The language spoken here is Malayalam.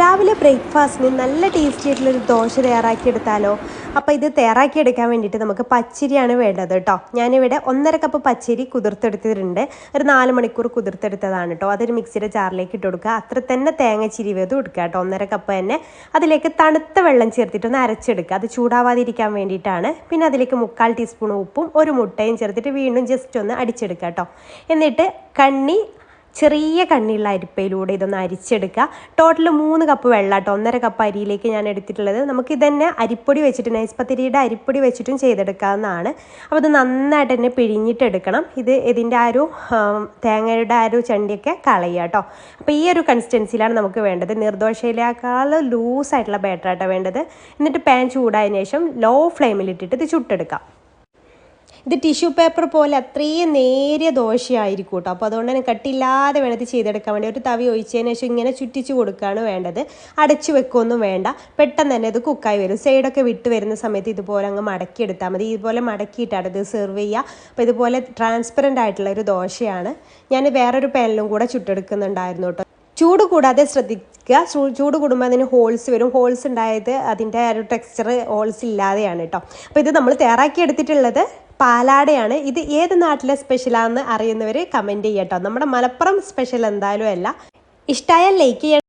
രാവിലെ ബ്രേക്ക്ഫാസ്റ്റിന് നല്ല ടേസ്റ്റി ആയിട്ടുള്ളൊരു ദോശ തയ്യാറാക്കിയെടുത്താലോ? അപ്പോൾ ഇത് തയ്യാറാക്കിയെടുക്കാൻ വേണ്ടിയിട്ട് നമുക്ക് പച്ചരിയാണ് വേണ്ടത് കേട്ടോ. ഞാനിവിടെ ഒന്നര കപ്പ് പച്ചരി കുതിർത്തെടുത്തിട്ടുണ്ട്. ഒരു നാല് മണിക്കൂർ കുതിർത്തെടുത്തതാണ് കേട്ടോ. അതൊരു മിക്സിയുടെ ജാറിലേക്ക് ഇട്ട് കൊടുക്കുക. അത്ര തന്നെ തേങ്ങ ചിരിവതും എടുക്കുക കേട്ടോ. ഒന്നര കപ്പ് തന്നെ. അതിലേക്ക് തണുത്ത വെള്ളം ചേർത്തിട്ട് ഒന്ന് അരച്ചെടുക്കുക. അത് ചൂടാവാതിരിക്കാൻ വേണ്ടിയിട്ടാണ്. പിന്നെ അതിലേക്ക് മുക്കാൽ ടീസ്പൂൺ ഉപ്പും ഒരു മുട്ടയും ചേർത്തിട്ട് വീണ്ടും ജസ്റ്റ് ഒന്ന് അടിച്ചെടുക്കുക കേട്ടോ. എന്നിട്ട് കണ്ണി ചെറിയ കണ്ണിയുള്ള അരിപ്പയിലൂടെ ഇതൊന്ന് അരിച്ചെടുക്കുക. ടോട്ടൽ മൂന്ന് കപ്പ് വെള്ളം കേട്ടോ ഒന്നര കപ്പ് അരിയിലേക്ക് ഞാൻ എടുത്തിട്ടുള്ളത്. നമുക്ക് ഇതന്നെ അരിപ്പൊടി വെച്ചിട്ട് നൈസ്പത്തിരിയുടെ അരിപ്പൊടി വെച്ചിട്ടും ചെയ്തെടുക്കാവുന്നതാണ്. അപ്പോൾ ഇത് നന്നായിട്ട് തന്നെ പിഴിഞ്ഞിട്ടെടുക്കണം. ഇത് ഇതിന്റെ ആ ഒരു തേങ്ങയുടെ ആ ഒരു ചണ്ടിയൊക്കെ കളയുക കേട്ടോ അപ്പോൾ ഈ ഒരു കൺസിസ്റ്റൻസിയിലാണ് നമുക്ക് വേണ്ടത്. നിർദോഷയിലേക്കാൾ ലൂസായിട്ടുള്ള ബാറ്റർ ആട്ടോ വേണ്ടത്. എന്നിട്ട് പാൻ ചൂടായതിനു ശേഷം ലോ ഫ്ലെയിമിലിട്ടിട്ട് ഇത് ചുട്ടെടുക്കാം. ഇത് ടിഷ്യൂ പേപ്പർ പോലെ അത്രയും നേരിയ ദോശയായിരിക്കും കേട്ടോ. അപ്പോൾ അതുകൊണ്ട് തന്നെ കട്ടില്ലാതെ വേണം ചെയ്തെടുക്കാൻ വേണ്ടി ഒരു തവി ഒഴിച്ചതിന് ശേഷം ഇങ്ങനെ ചുറ്റിച്ച് കൊടുക്കുകയാണ് വേണ്ടത്. അടച്ചു വെക്കൊന്നും വേണ്ട. പെട്ടെന്ന് തന്നെ ഇത് കുക്കായി വരും. സൈഡൊക്കെ വിട്ട് വരുന്ന സമയത്ത് ഇതുപോലെ അങ്ങ് മടക്കിയെടുത്താൽ മതി. ഇതുപോലെ മടക്കിയിട്ടാണ് ഇത് സെർവ് ചെയ്യുക. അപ്പോൾ ഇതുപോലെ ട്രാൻസ്പെറന്റ് ആയിട്ടുള്ള ഒരു ദോശയാണ്. ഞാൻ വേറൊരു പാനിലും കൂടെ ചുട്ടെടുക്കുന്നുണ്ടായിരുന്നു കേട്ടോ. ചൂട് കൂടാതെ ശ്രദ്ധിക്കുക. ചൂട് കൂടുമ്പോൾ അതിന് ഹോൾസ് വരും. ഹോൾസ് ഉണ്ടായത് അതിന്റെ ഒരു ടെക്സ്ചർ ഹോൾസ് ഇല്ലാതെയാണ് കേട്ടോ. അപ്പോൾ ഇത് നമ്മൾ തയ്യാറാക്കി എടുത്തിട്ടുള്ളത് പാലാടയാണ്. ഇത് ഏത് നാട്ടിലെ സ്പെഷ്യലാണെന്ന് അറിയുന്നവർ കമന്റ് ചെയ്യട്ടോ. നമ്മുടെ മലപ്പുറം സ്പെഷ്യൽ എന്തായാലും അല്ല. ഇഷ്ടമായാൽ ലൈക്ക് ചെയ്യണം.